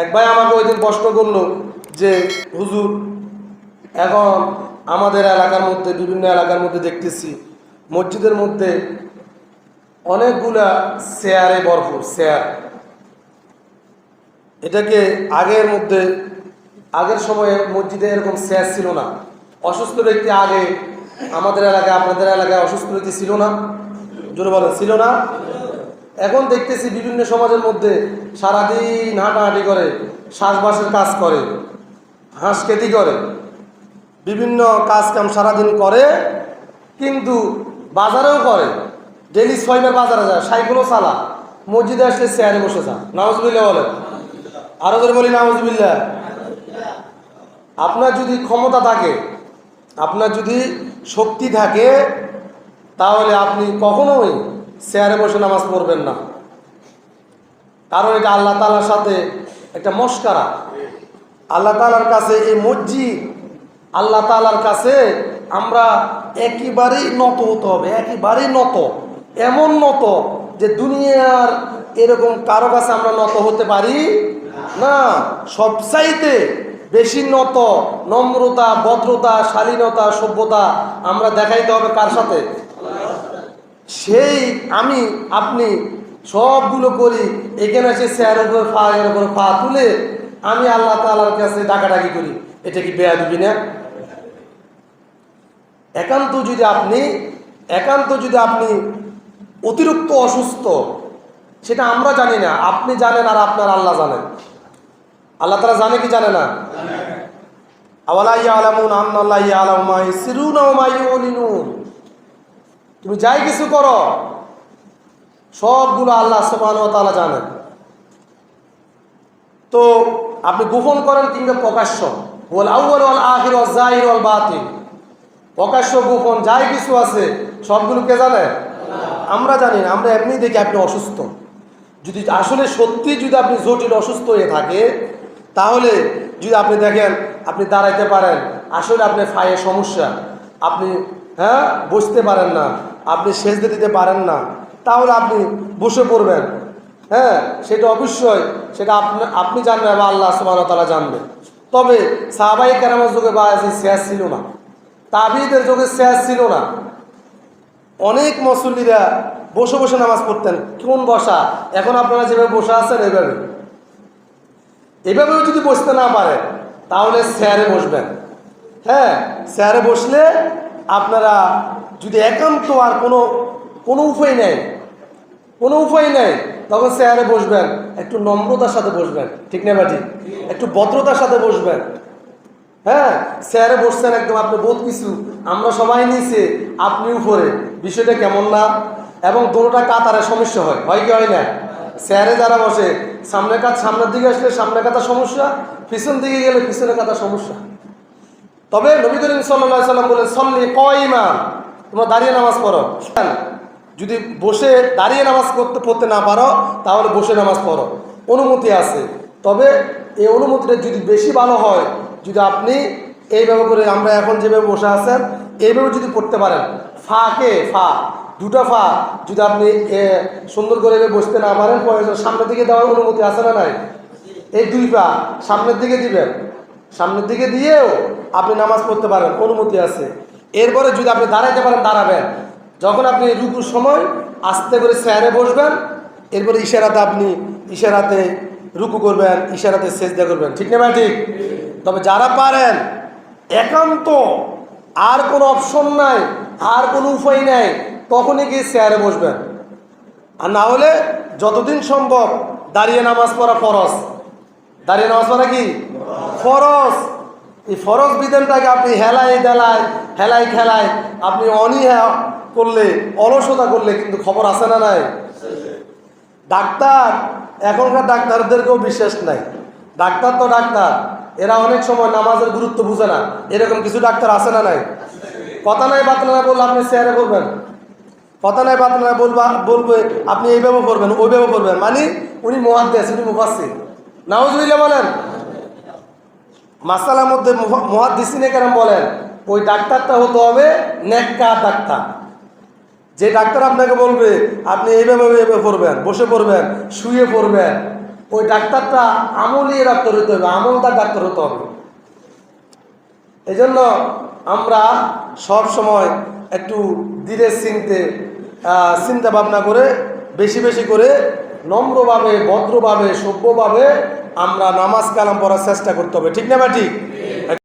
এক ভাই আমাকে ওই দিন প্রশ্ন করল যে, হুজুর, এখন আমাদের এলাকার মধ্যে, বিভিন্ন এলাকার মধ্যে দেখতেছি, মসজিদের মধ্যে অনেকগুলা চেয়ারে ভরপুর, চেয়ার। এটাকে আগের মধ্যে, আগের সময়ে মসজিদে এরকম চেয়ার ছিল না। অসুস্থ ব্যক্তি আগে আমাদের এলাকায়, আপনাদের এলাকায় অসুস্থ ব্যক্তি ছিল না? জোরে বলেন, ছিল না? এখন দেখতেছি বিভিন্ন সমাজের মধ্যে সারাদিন হাঁটাহাঁটি করে, শ্বাসবাসের কাজ করে হাঁস খেতি করে, বিভিন্ন কাজ কাম সারাদিন করে, কিন্তু বাজারেও করে। ডেলি ছয়বার বাজারে যায়, সাইকেলও চালা মসজিদে আসলে চেয়ারে বসে যা নামাজবিল্লা বলেন। আরও করে বলি নামাজবিল্লা আপনার যদি ক্ষমতা থাকে, আপনার যদি শক্তি থাকে, তাহলে আপনি কখনোই চেয়ারে বসে নামাজ পড়বেন না। কারণ এটা আল্লাহ তালার সাথে একটা মস্কারা। আল্লাহ তালার কাছে এই মসজিদ, আল্লাহ তালার কাছে আমরা একেবারেই নত হতে হবে, একেবারেই নত। এমন নত যে দুনিয়ার এরকম কারও কাছে আমরা নত হতে পারি না। সবচাইতে বেশি নত, নম্রতা, ভদ্রতা, শালীনতা, সভ্যতা আমরা দেখাইতে হবে কার সাথে? সেই আমি, আপনি সবগুলো করি, এখানে এসে চেয়ারের উপরে ফা, এর উপরে ফা তুলে আমি আল্লাহ তালার কাছে ডাকাডাকি করি। এটা কি বেয়া দিবি না? একান্ত যদি আপনি, একান্ত যদি আপনি অতিরিক্ত অসুস্থ, সেটা আমরা জানি না, আপনি জানেন আর আপনার আল্লাহ জানেন। আল্লাহ তারা জানে কি জানে না? আওয়ালাই আলামুন আন্নাল্লাহ আলামাই সিরুনা তুমি যাই কিছু করো সবগুলো আল্লাহ তাআলা জানেন। তো আপনি গোপন করেন কিংবা প্রকাশ্য। ওয়াল আউয়াল ওয়াল ওয়াল জাহির ওয়াল প্রকাশ্য গোপন যাই কিছু আছে সবগুলো কে জানে? আমরা জানি না আমরা এমনি দেখি আপনি অসুস্থ। যদি আসলে সত্যি যদি আপনি জটিল অসুস্থ হয়ে থাকে তাহলে যদি আপনি দেখেন আপনি দাঁড়াইতে পারেন আসলে আপনি ফায়ে সমস্যা। আপনি হ্যাঁ? বসতে পারেন না। আপনি সেজতে দিতে পারেন না। তাহলে আপনি বসে পড়বেন। হ্যাঁ? সেটা অবশ্যই। সেটা আপনি আপনি জানবেন বা আল্লাহ সুবাহ তারা জানবে তবে সাহাবাই কেরামের যুগে বা শেষ ছিল না। তাবিদের যুগে শেষ ছিল না। অনেক মুসল্লিরা বসে বসে নামাজ পড়তেন। কোন বসা? এখন আপনারা যেভাবে বসে আছেন, এভাবে। এভাবেও যদি বসতে না পারেন, তাহলে চেয়ারে বসবেন। হ্যাঁ? চেয়ারে বসলে আপনারা যদি একান্ত আর কোনো কোনো উপায় নেই, কোনো উপায় নেই, তখন চেয়ারে বসবেন, একটু নম্রতার সাথে বসবেন, ঠিক না বাটি একটু ভদ্রতার সাথে বসবেন। হ্যাঁ চেয়ারে বসছেন একদম আপনি বোধ কিছু, আমরা সবাই নিচে আপনি উপরে, বিষয়টা কেমন না? এবং দুটোটা কাতারে সমস্যা হয় হয় কি হয় না? চেয়ারে যারা বসে সামনে কাত সামনের দিকে আসলে সামনে কাতার সমস্যা, পিছন দিকে গেলে পিছনে কাতার সমস্যা। তবে নবী করিম সাল্লাহ সাল্লাম বলেন, সল্লি কয়মা। তোমরা দাঁড়িয়ে নামাজ পড়ো। যদি বসে দাঁড়িয়ে নামাজ করতে পড়তে না পারো, তাহলে বসে নামাজ পড়ো। অনুমতি আছে। তবে এই অনুমতিটা যদি বেশি ভালো হয়, যদি আপনি এইভাবে করে আমরা এখন যেভাবে বসে আছেন, এইভাবে যদি পড়তে পারেন ফাকে ফা। দুটা ফা। যদি আপনি সুন্দর করে বসতে না পারেন, পরে সামনের দিকে দেওয়ার অনুমতি আছে না নাই? এই দুই পা সামনের দিকে দিবেন। সামনের দিকে দিয়েও আপনি নামাজ পড়তে পারেন, অনুমতি আছে। এরপরে যদি আপনি দাঁড়াইতে পারেন, দাঁড়াবেন। যখন আপনি রুকুর সময় আস্তে করে চেয়ারে বসবেন, এরপরে ইশারাতে আপনি ইশারাতে রুকু করবেন, ইশারাতে সেজদা করবেন। ঠিক না ঠিক? তবে যারা পারেন, একান্ত, আর কোনো অপশন নাই, আর কোনো উপায় নাই, তখনই গিয়ে চেয়ারে বসবেন। আর না হলে যতদিন সম্ভব দাঁড়িয়ে নামাজ পড়া ফরজ। দাঁড়িয়ে নামাজ পড়া কি? ফরজ। এই ফরজ বিধানটাকে আপনি হেলাই দেলায় হেলাই খেলায় আপনি অনীহা করলে, অলসতা করলে কিন্তু খবর আছে না নাই? ডাক্তার, এখনকার ডাক্তারদেরকেও বিশ্বাস নাই। ডাক্তার তো ডাক্তার, এরা অনেক সময় নামাজের গুরুত্ব বুঝে না। এরকম কিছু ডাক্তার আছে না নাই? কথা নাই বাতলা না বললে আপনি চেয়ারে করবেন। কথা নাই বাতলা না বলবা, বলবে, আপনি এইভাবে করবেন, ওইভাবে করবেন। মানে উনি মহাদ্দেশ উনি মুফাসি নাউজুবিল্লাহ বলেন মাসালার মধ্যে মহাদিসিনে কেন বলেন, ওই ডাক্তারটা হতে হবে নেককার ডাক্তার। যে ডাক্তার আপনাকে বলবে, আপনি এইভাবে এইভাবে পড়বেন, বসে পড়বেন, শুয়ে পড়বেন। ওই ডাক্তারটা আমলিয়ে ডাক্তার হতে হবে, আমলদার ডাক্তার হতে হবে। এই জন্য আমরা সব সময় একটু ধীরে চিনতে চিন্তা ভাবনা করে, বেশি বেশি করে নম্রভাবে, ভদ্রভাবে, সভ্যভাবে আমরা নামাজ কালাম পড়ার চেষ্টা করতে হবে। ঠিক না বা ঠিক?